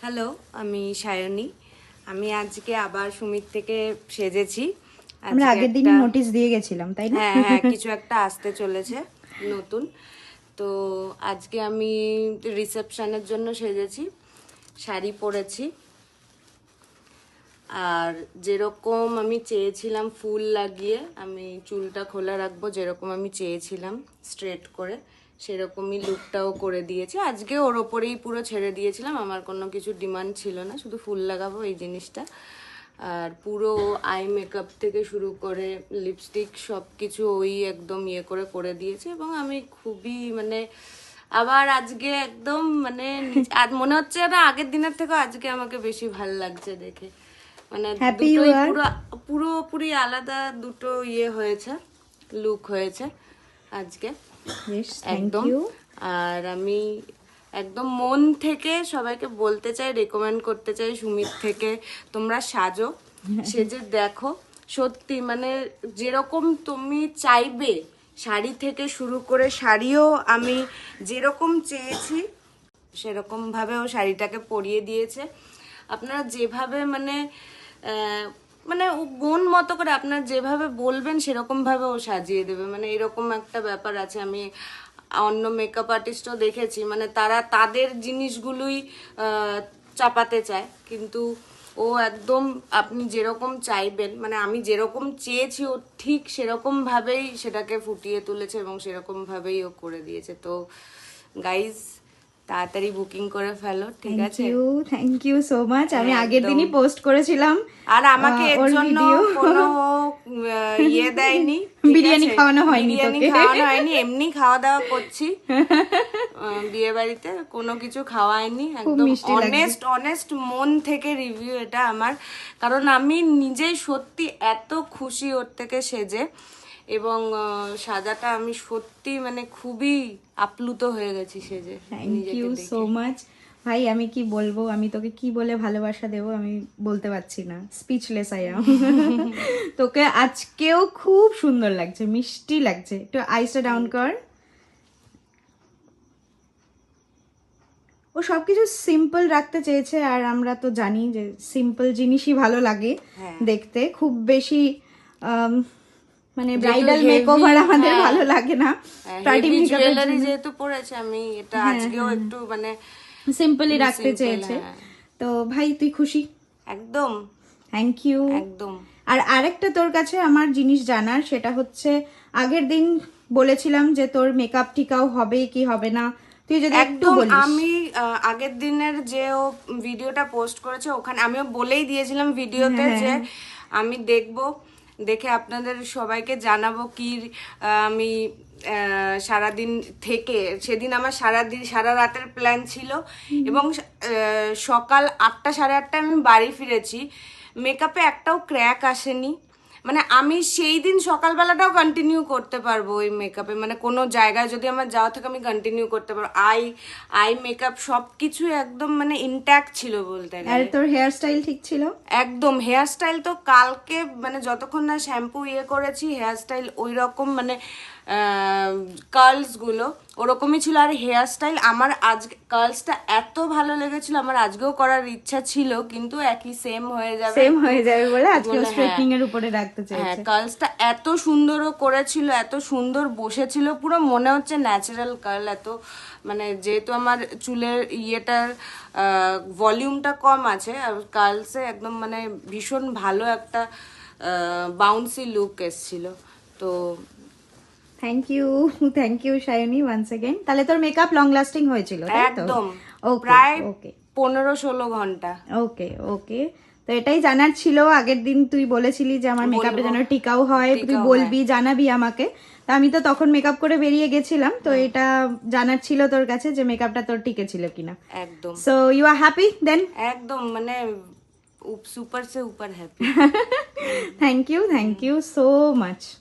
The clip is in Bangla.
হ্যালো আমি সায়নী। আমি আজকে আবার সুমিত থেকে সেজেছি। আমরা আগের দিনই নোটিশ দিয়ে গেছিলাম তাই না? হ্যাঁ হ্যাঁ কিছু একটা আসতে চলেছে নতুন। তো আজকে আমি রিসেপশনের জন্য সেজেছি শাড়ি পরেছি। আর যেরকম আমি চেয়েছিলাম ফুল লাগিয়ে, আমি চুলটা খোলা রাখব যেরকম আমি চেয়েছিলাম স্ট্রেট করে, সেরকমই লুকটাও করে দিয়েছি। আজকে ওর ওপরেই পুরো ছেড়ে দিয়েছিলাম, আমার কোনো কিছু ডিমান্ড ছিল না, শুধু ফুল লাগাবো এই জিনিসটা। আর পুরো আই মেকআপ থেকে শুরু করে লিপস্টিক সব কিছু ওই একদম ইয়ে করে করে দিয়েছে এবং আমি খুবই মানে আবার আজকে একদম মানে আর মনে হচ্ছে না আগের দিনের থেকে আজকে আমাকে বেশি ভালো লাগছে দেখে। মানে দুটোই পুরো পুরোপুরি আলাদা দুটো ইয়ে হয়েছে লুক হয়েছে আজকে। একদম। আর আমি একদম মন থেকে সবাইকে বলতে চাই রেকমেন্ড করতে চাই সুমিত থেকে তোমরা সাজো সেজে দেখো। সত্যি মানে যেরকম তুমি চাইবে শাড়ি থেকে শুরু করে শাড়িও আমি যেরকম চেয়েছি সেরকম ভাবে ও শাড়িটাকে পরিয়ে দিয়েছে। আপনারা যেভাবে মানে মানে ও গুণ মতো করে আপনার যেভাবে বলবেন সেরকমভাবে ও সাজিয়ে দেবে। মানে এরকম একটা ব্যাপার আছে। আমি অন্য মেকআপ আর্টিস্টও দেখেছি। মানে তারা তাদের জিনিসগুলোই চাপাতে চায়। কিন্তু ও একদম আপনি যেরকম চাইবেন মানে আমি যেরকম চেয়েছি, ও ঠিক সেরকমভাবেই সেটাকে ফুটিয়ে তুলেছে এবং সেরকমভাবেই ও করে দিয়েছে। তো গাইজ তাড়াতাড়ি বুকিং করে ফেলো ঠিক থ্যাংক আছে? You thank you so much আমি আগের দিনই পোস্ট করেছিলাম আর আমাকে এর জন্য কোনো ইয়ে দেয়নি বিরিয়ানি খাওয়ানো হয়নি বিরিয়ানি। খাওয়ানো হয়নি এমনি খাওয়া দাওয়া করছি। বিয়ে বাড়িতে কোনো কিছু খাওয়ায়নি একদম অনেস্ট অনেস্ট মন থেকে রিভিউ এটা আমার। কারণ আমি নিজেই সত্যি এত খুশি ওর থেকে সেজে এবং সাজাটা আমি সত্যি মানে খুবই আপ্লুত হয়ে গেছি সেজে থ্যাংক ইউ সো মাচ ভাই আমি কি বলব? আমি তোকে কি বলে ভালোবাসা দেবো আমি বলতে পারছি না। স্পিচলেস আই আম তোকে আজকেও খুব সুন্দর লাগছে মিষ্টি লাগছে। একটু আইসটা ডাউন কর। ও সবকিছু সিম্পল রাখতে চেয়েছে আর আমরা তো জানি যে সিম্পল জিনিসই ভালো লাগে হ্যাঁ। দেখতে। খুব বেশি মানে ব্রাইডাল মেকওভার আমাদের হ্যাঁ। ভালো লাগে না। পার্টি জুয়েলারি যেহেতু পরেছে আমি এটা আজকেও একটু মানে সিম্পলি রাখতে চেয়েছে। হ্যাঁ। তো ভাই তুই খুশি? একদম। থ্যাংক ইউ একদম। আর আরেকটা তোর কাছে আমার জিনিস জানার সেটা হচ্ছে আগের দিন বলেছিলাম যে তোর মেকআপ টিকাও হবে কি হবে না। তুই যদি একটু আমি আগের দিনের যে ও ভিডিওটা পোস্ট করেছে ওখানে আমিও বলেই দিয়েছিলাম ভিডিওতে হ্যাঁ, যে আমি দেখব। দেখে আপনাদের সবাইকে জানাব কি আমি সারাদিন থেকে সেদিন আমার সারাদিন সারা রাতের প্ল্যান ছিল এবং সকাল আটটা সাড়ে আটটায় আমি বাড়ি ফিরেছি। মেকআপে একটাও ক্র্যাক আসেনি। মানে আমি সেই দিন সকালবেলাটাও কন্টিনিউ করতে পারব ওই মেকআপে মানে কোনো জায়গায় যদি আমার যাওয়া থাকে আমি কন্টিনিউ করতে পারব। আই আই মেকআপ সব কিছু একদম মানে ইনট্যাক্ট ছিল বলতে গেলে। তোর হেয়ার স্টাইল ঠিক ছিল? একদম। হেয়ার স্টাইল তো কালকে মানে যতক্ষণ না শ্যাম্পু ইয়ে করেছি হেয়ার স্টাইল ওই রকম মানে কার্লসগুলো ওরকমই ছিল। আর হেয়ার স্টাইল আমার আজকে কার্লসটা এত ভালো লেগেছিল আমার আজকেও করার ইচ্ছা ছিল কিন্তু একই সেম হয়ে যাবে। সেম হয়ে যাবে বলে আজকে বলে, হ্যাঁ। স্ট্রেটনিং এর উপরে রাখতে হ্যাঁ কার্লসটা এত সুন্দরও করেছিল এত সুন্দর বসেছিল পুরো মনে হচ্ছে ন্যাচারাল কার্ল এত মানে যেহেতু আমার চুলের ইয়েটার ভলিউমটা কম আছে আর কার্লসে একদম মানে ভীষণ ভালো একটা বাউন্সি লুক এসছিল। তো thank you thank you Shayni once again তাহলে তোর মেকআপ লং লাস্টিং হয়েছিল তাই তো একদম ওকে প্রায় ওকে পনেরো ষোলো ঘন্টা ওকে ওকে তো এটাই জানার ছিল আগের দিন তুই বলেছিলি যে আমার মেকআপে যেন টিকাও হয় তুই টিকাও বলবি জানাবি আমাকে তা আমি তো তখন মেকআপ করে বেরিয়ে গেছিলাম তো এটা জানার ছিল তোর কাছে যে মেকআপটা তোর টিকে ছিল কিনা একদম so you are happy then একদম মানে সুপার সে উপর happy thank you thank you so much